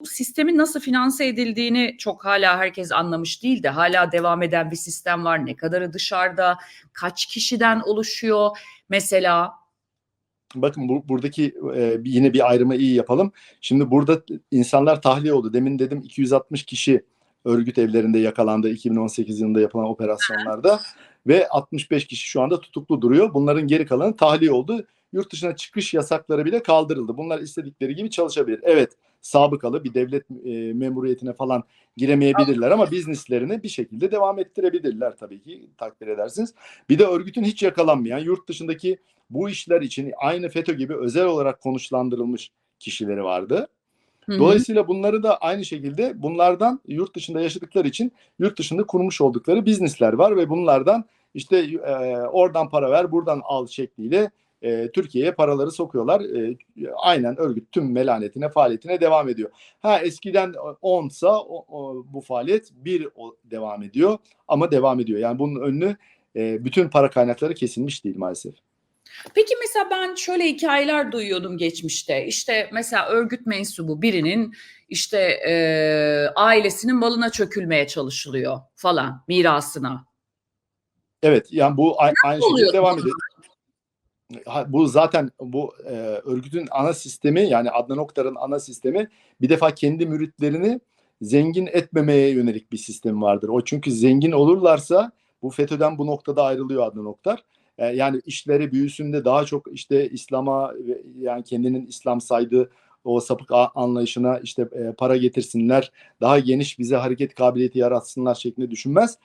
bu sistemin nasıl finanse edildiğini çok hala herkes anlamış değil de hala devam eden bir sistem var. Ne kadarı dışarıda, kaç kişiden oluşuyor mesela? Bakın bu, buradaki e, yine bir ayrımı iyi yapalım. Şimdi burada insanlar tahliye oldu. Demin dedim 260 kişi örgüt evlerinde yakalandı 2018 yılında yapılan operasyonlarda ve 65 kişi şu anda tutuklu duruyor. Bunların geri kalanı tahliye oldu. Yurt dışına çıkış yasakları bile kaldırıldı. Bunlar istedikleri gibi çalışabilir. Evet, sabıkalı bir devlet e, memuriyetine falan giremeyebilirler ama bizneslerini bir şekilde devam ettirebilirler tabii ki takdir edersiniz. Bir de örgütün hiç yakalanmayan yurt dışındaki bu işler için aynı FETÖ gibi özel olarak konuşlandırılmış kişileri vardı. Dolayısıyla bunları da aynı şekilde bunlardan yurt dışında yaşadıkları için yurt dışında kurmuş oldukları biznesler var ve bunlardan işte e, oradan para ver buradan al şekliyle e, Türkiye'ye paraları sokuyorlar. E, aynen örgüt tüm melanetine faaliyetine devam ediyor. Ha eskiden 10 sa bu faaliyet bir o, devam ediyor ama devam ediyor. Yani bunun önünü e, bütün para kaynakları kesilmiş değil maalesef. Peki mesela ben şöyle hikayeler duyuyordum geçmişte. İşte mesela örgüt mensubu birinin işte e, ailesinin malına çörgülmeye çalışılıyor falan mirasına. Evet yani bu a- aynı şekilde devam ediyor. Bu zaten bu e, örgütün ana sistemi yani Adnan Oktar'ın ana sistemi bir defa kendi müritlerini zengin etmemeye yönelik bir sistem vardır. O çünkü zengin olurlarsa bu FETÖ'den bu noktada ayrılıyor Adnan Oktar. E, yani işleri büyüsünde daha çok işte İslam'a yani kendinin İslam saydığı o sapık anlayışına işte e, para getirsinler, daha geniş bize hareket kabiliyeti yaratsınlar şeklinde düşünmez.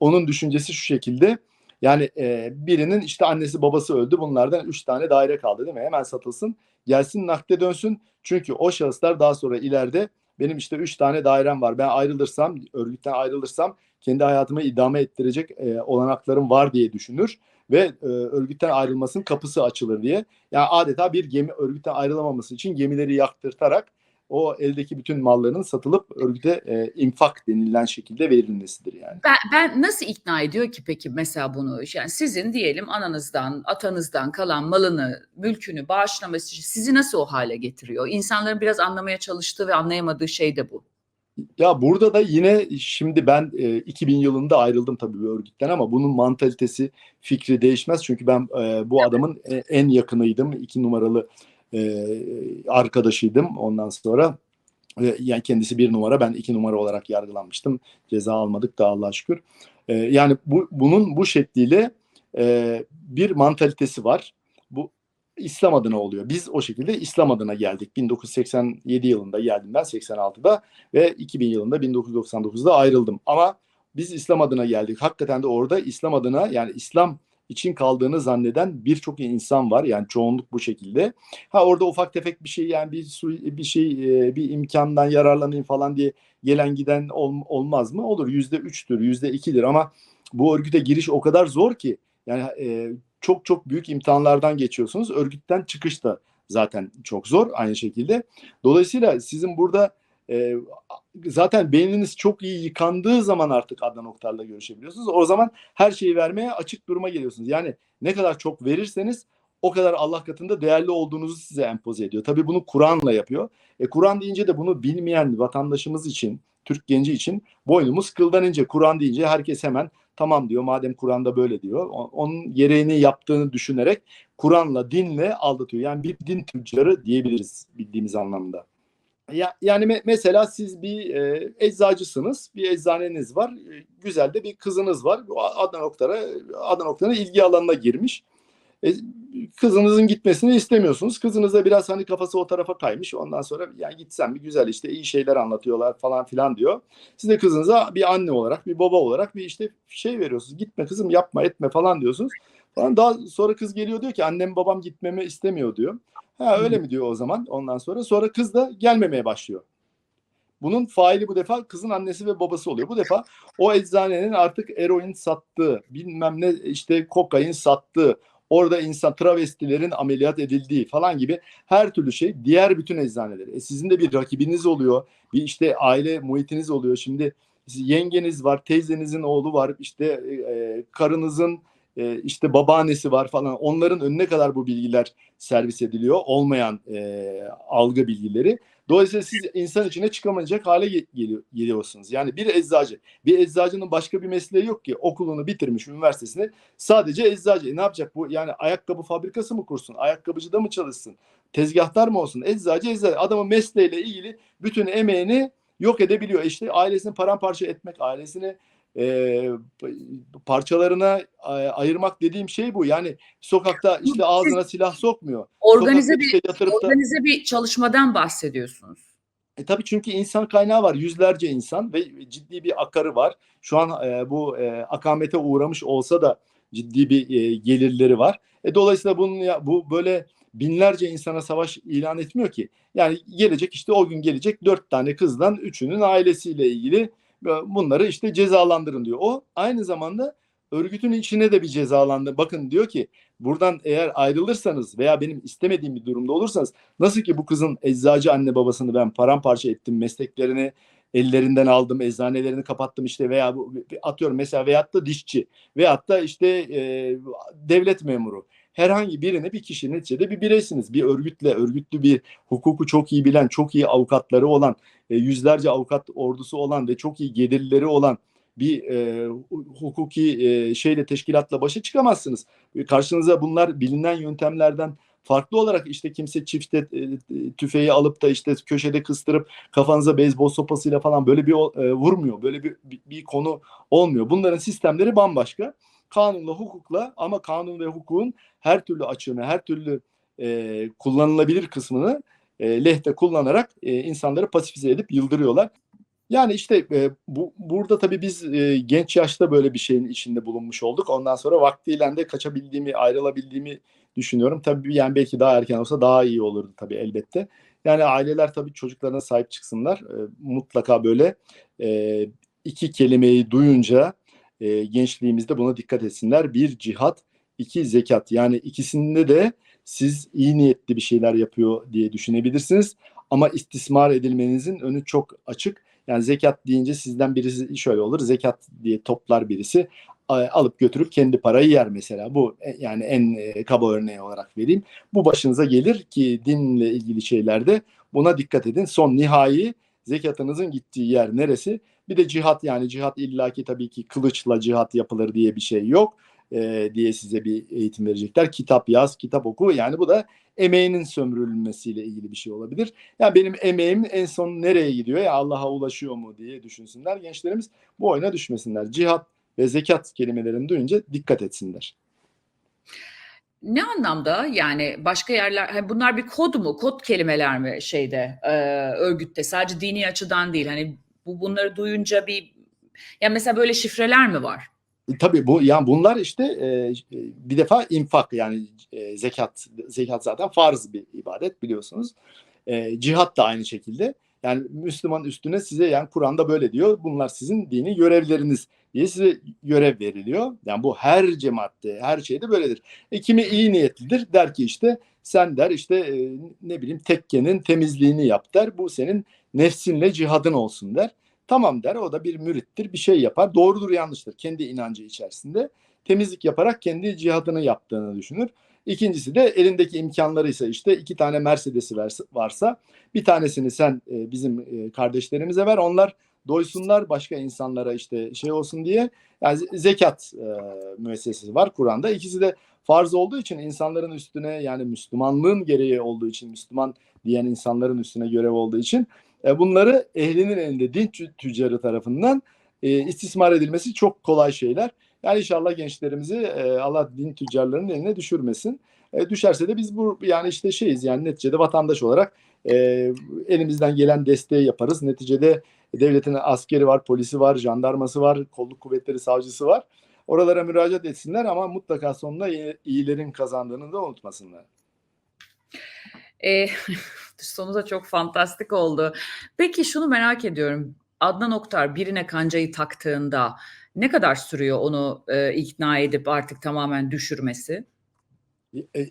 Onun düşüncesi şu şekilde. Yani e, birinin işte annesi babası öldü. Bunlardan üç tane daire kaldı değil mi? Hemen satılsın. Gelsin nakde dönsün. Çünkü o şahıslar daha sonra ileride benim işte üç tane dairem var. Ben ayrılırsam, örgütten ayrılırsam kendi hayatımı idame ettirecek e, olanaklarım var diye düşünür ve e, örgütten ayrılmasının kapısı açılır diye. Yani adeta bir gemi örgütten ayrılamaması için gemileri yaktırtarak o eldeki bütün mallarının satılıp örgüte e, infak denilen şekilde verilmesidir yani. Ben, ben nasıl ikna ediyor ki peki mesela bunu? Yani sizin diyelim ananızdan, atanızdan kalan malını, mülkünü bağışlaması için sizi nasıl o hale getiriyor? İnsanların biraz anlamaya çalıştığı ve anlayamadığı şey de bu. Ya burada da yine şimdi ben e, 2000 yılında ayrıldım tabii bu örgütten ama bunun mantalitesi, fikri değişmez. Çünkü ben e, bu adamın e, en yakınıydım. iki numaralı e, arkadaşıydım ondan sonra. E, yani kendisi bir numara, ben iki numara olarak yargılanmıştım. Ceza almadık da Allah'a şükür. E, yani bu, bunun bu şekliyle e, bir mantalitesi var. Bu İslam adına oluyor. Biz o şekilde İslam adına geldik. 1987 yılında geldim ben 86'da ve 2000 yılında 1999'da ayrıldım. Ama biz İslam adına geldik. Hakikaten de orada İslam adına yani İslam için kaldığını zanneden birçok insan var. Yani çoğunluk bu şekilde. Ha orada ufak tefek bir şey yani bir su bir şey e, bir imkandan yararlanayım falan diye gelen giden ol, olmaz mı? Olur. Yüzde üçtür, yüzde ikidir ama bu örgüte giriş o kadar zor ki yani e, çok çok büyük imtihanlardan geçiyorsunuz. Örgütten çıkış da zaten çok zor aynı şekilde. Dolayısıyla sizin burada e, zaten beyniniz çok iyi yıkandığı zaman artık Adnan Oktar'la görüşebiliyorsunuz. O zaman her şeyi vermeye açık duruma geliyorsunuz. Yani ne kadar çok verirseniz o kadar Allah katında değerli olduğunuzu size empoze ediyor. Tabii bunu Kur'an'la yapıyor. E, Kur'an deyince de bunu bilmeyen vatandaşımız için, Türk genci için boynumuz kıldan ince. Kur'an deyince herkes hemen tamam diyor madem Kur'an'da böyle diyor. Onun gereğini yaptığını düşünerek Kur'an'la, dinle aldatıyor. Yani bir din tüccarı diyebiliriz bildiğimiz anlamda. Ya, yani me- mesela siz bir e, eczacısınız, bir eczaneniz var, e, güzel de bir kızınız var. Adnan Oktar'a, Adnan Oktar'ın ilgi alanına girmiş. E, kızınızın gitmesini istemiyorsunuz. Kızınız da biraz hani kafası o tarafa kaymış. Ondan sonra yani gitsem bir güzel işte iyi şeyler anlatıyorlar falan filan diyor. Siz de kızınıza bir anne olarak, bir baba olarak bir işte şey veriyorsunuz. Gitme kızım yapma etme falan diyorsunuz. Falan daha sonra kız geliyor diyor ki annem babam gitmemi istemiyor diyor. Ha öyle mi diyor o zaman ondan sonra. Sonra kız da gelmemeye başlıyor. Bunun faili bu defa kızın annesi ve babası oluyor. Bu defa o eczanenin artık eroin sattığı, bilmem ne işte kokain sattığı, orada insan travestilerin ameliyat edildiği falan gibi her türlü şey diğer bütün eczaneleri. E sizin de bir rakibiniz oluyor. Bir işte aile muhitiniz oluyor. Şimdi yengeniz var, teyzenizin oğlu var, işte e, karınızın e, işte babaannesi var falan. Onların önüne kadar bu bilgiler servis ediliyor. Olmayan e, algı bilgileri. Dolayısıyla siz insan içine çıkamayacak hale ge- geliyor, geliyorsunuz. Yani bir eczacı, bir eczacının başka bir mesleği yok ki. Okulunu bitirmiş, üniversitesini sadece eczacı. E ne yapacak bu? Yani ayakkabı fabrikası mı kursun? Ayakkabıcıda mı çalışsın? Tezgahtar mı olsun? Eczacı, eczacı. Adamın mesleğiyle ilgili bütün emeğini yok edebiliyor. E İşte ailesini paramparça etmek, ailesini e, parçalarına ayırmak dediğim şey bu. Yani sokakta işte ağzına silah sokmuyor. Organize Sokakta bir işte yatırıp da organize bir çalışmadan bahsediyorsunuz. E tabii çünkü insan kaynağı var. Yüzlerce insan ve ciddi bir akarı var. Şu an e, bu e, akamete uğramış olsa da ciddi bir e, gelirleri var. E, dolayısıyla bunun ya, bu böyle binlerce insana savaş ilan etmiyor ki. Yani gelecek işte o gün gelecek dört tane kızdan üçünün ailesiyle ilgili bunları işte cezalandırın diyor. O aynı zamanda örgütün içine de bir cezalandır. Bakın diyor ki buradan eğer ayrılırsanız veya benim istemediğim bir durumda olursanız nasıl ki bu kızın eczacı anne babasını ben paramparça ettim mesleklerini ellerinden aldım eczanelerini kapattım işte veya atıyorum mesela veyahut da dişçi veyahut da işte e, devlet memuru herhangi birini bir kişi neticede bir bireysiniz. Bir örgütle, örgütlü bir hukuku çok iyi bilen, çok iyi avukatları olan, e, yüzlerce avukat ordusu olan ve çok iyi gelirleri olan bir e, hukuki e, şeyle teşkilatla başa çıkamazsınız. E, Karşınıza bunlar bilinen yöntemlerden farklı olarak işte kimse çifte e, tüfeği alıp da işte köşede kıstırıp kafanıza beyzbol sopasıyla falan böyle bir e, vurmuyor. Böyle bir, bir, bir konu olmuyor. Bunların sistemleri bambaşka. Kanunla, hukukla ama kanun ve hukukun her türlü açığını, her türlü e, kullanılabilir kısmını e, lehte kullanarak e, insanları pasifize edip yıldırıyorlar. Yani işte e, bu burada tabii biz e, genç yaşta böyle bir şeyin içinde bulunmuş olduk. Ondan sonra vaktiyle de kaçabildiğimi, ayrılabildiğimi düşünüyorum. Tabii yani belki daha erken olsa daha iyi olurdu tabii elbette. Yani aileler tabii çocuklarına sahip çıksınlar. E, mutlaka böyle e, iki kelimeyi duyunca e, gençliğimizde buna dikkat etsinler. Bir cihat, iki zekat. Yani ikisinde de siz iyi niyetli bir şeyler yapıyor diye düşünebilirsiniz. Ama istismar edilmenizin önü çok açık. Yani zekat deyince sizden birisi şöyle olur. Zekat diye toplar birisi alıp götürüp kendi parayı yer mesela. Bu e, yani en e, kaba örneği olarak vereyim. Bu başınıza gelir ki dinle ilgili şeylerde buna dikkat edin. Son nihai zekatınızın gittiği yer neresi? Bir de cihat yani cihat illaki tabii ki kılıçla cihat yapılır diye bir şey yok e, diye size bir eğitim verecekler. Kitap yaz, kitap oku. Yani bu da emeğinin sömürülmesiyle ilgili bir şey olabilir. Yani benim emeğim en son nereye gidiyor ya Allah'a ulaşıyor mu diye düşünsünler. Gençlerimiz bu oyuna düşmesinler. Cihat ve zekat kelimelerini duyunca dikkat etsinler. Ne anlamda yani başka yerler hani bunlar bir kod mu kod kelimeler mi şeyde e, örgütte sadece dini açıdan değil hani bu bunları duyunca bir yani mesela böyle şifreler mi var? Tabii bu yani bunlar işte e, bir defa infak yani e, zekat zekat zaten farz bir ibadet biliyorsunuz. E, cihat da aynı şekilde. Yani Müslüman üstüne size yani Kur'an'da böyle diyor. Bunlar sizin dini görevleriniz diye size görev veriliyor. Yani bu her cemaatte, her şeyde böyledir. E, kimi iyi niyetlidir der ki işte sen der işte e, ne bileyim tekkenin temizliğini yap der. Bu senin nefsinle cihadın olsun der. Tamam der o da bir mürittir bir şey yapar. Doğrudur yanlıştır kendi inancı içerisinde. Temizlik yaparak kendi cihadını yaptığını düşünür. İkincisi de elindeki imkanları ise işte iki tane Mercedes'i varsa bir tanesini sen e, bizim e, kardeşlerimize ver. Onlar doysunlar başka insanlara işte şey olsun diye. Yani zekat e, müessesesi var Kur'an'da. İkisi de farz olduğu için insanların üstüne yani Müslümanlığın gereği olduğu için Müslüman diyen insanların üstüne görev olduğu için e, bunları ehlinin elinde din tüccarı tarafından e, istismar edilmesi çok kolay şeyler. Yani inşallah gençlerimizi e, Allah din tüccarlarının eline düşürmesin. E, düşerse de biz bu yani işte şeyiz yani neticede vatandaş olarak e, elimizden gelen desteği yaparız. Neticede devletin askeri var, polisi var, jandarması var, kolluk kuvvetleri savcısı var. Oralara müracaat etsinler ama mutlaka sonunda iyilerin kazandığını da unutmasınlar. E, sonu da çok fantastik oldu. Peki şunu merak ediyorum. Adnan Oktar birine kancayı taktığında ne kadar sürüyor onu e, ikna edip artık tamamen düşürmesi?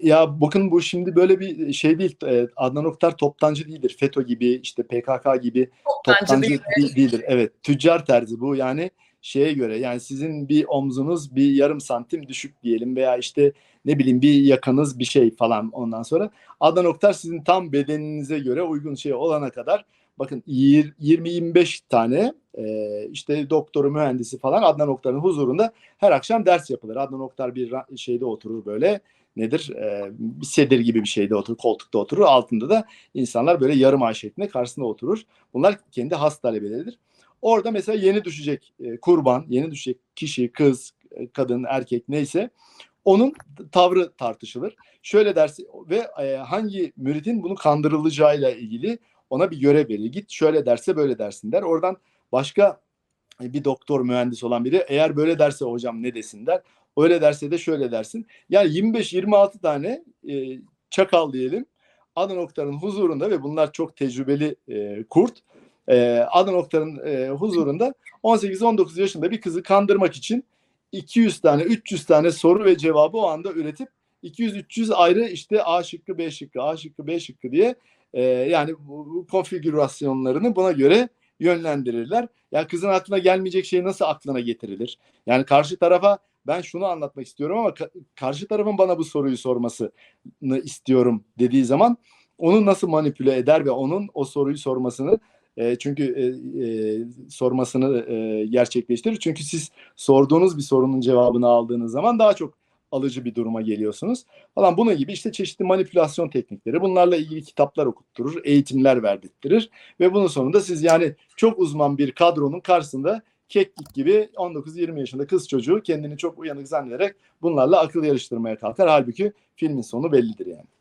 Ya bakın bu şimdi böyle bir şey değil. Adnan Oktar toptancı değildir. FETÖ gibi işte PKK gibi toptancı, toptancı değil değildir. Evet tüccar terzi bu yani şeye göre yani sizin bir omzunuz bir yarım santim düşük diyelim veya işte ne bileyim bir yakanız bir şey falan ondan sonra Adnan Oktar sizin tam bedeninize göre uygun şey olana kadar bakın yir- 20-25 tane e, işte doktoru mühendisi falan Adnan Oktar'ın huzurunda her akşam ders yapılır. Adnan Oktar bir şeyde oturur böyle nedir e, bir sedir gibi bir şeyde oturur koltukta oturur altında da insanlar böyle yarım ay şeklinde karşısında oturur. Bunlar kendi has talebeleridir. Orada mesela yeni düşecek e, kurban, yeni düşecek kişi, kız, e, kadın, erkek neyse onun tavrı tartışılır. Şöyle dersi ve e, hangi müridin bunu kandırılacağıyla ilgili ona bir görev verilir. Git şöyle derse böyle dersin der. Oradan başka e, bir doktor mühendis olan biri eğer böyle derse hocam ne desin der. Öyle derse de şöyle dersin. Yani 25-26 tane e, çakal diyelim. Adnan Oktar'ın huzurunda ve bunlar çok tecrübeli e, kurt. E, Adnan Oktar'ın e, huzurunda 18-19 yaşında bir kızı kandırmak için 200 tane 300 tane soru ve cevabı o anda üretip 200-300 ayrı işte A şıkkı B şıkkı A şıkkı B şıkkı diye e, yani bu, bu konfigürasyonlarını buna göre yönlendirirler. Ya kızın aklına gelmeyecek şey nasıl aklına getirilir? Yani karşı tarafa ben şunu anlatmak istiyorum ama ka- karşı tarafın bana bu soruyu sormasını istiyorum dediği zaman onu nasıl manipüle eder ve onun o soruyu sormasını e, çünkü e, e, sormasını e, gerçekleştirir. Çünkü siz sorduğunuz bir sorunun cevabını aldığınız zaman daha çok alıcı bir duruma geliyorsunuz. Falan bunun gibi işte çeşitli manipülasyon teknikleri. Bunlarla ilgili kitaplar okutturur, eğitimler verdirttirir ve bunun sonunda siz yani çok uzman bir kadronun karşısında keklik gibi 19-20 yaşında kız çocuğu kendini çok uyanık zannederek bunlarla akıl yarıştırmaya kalkar. Halbuki filmin sonu bellidir yani.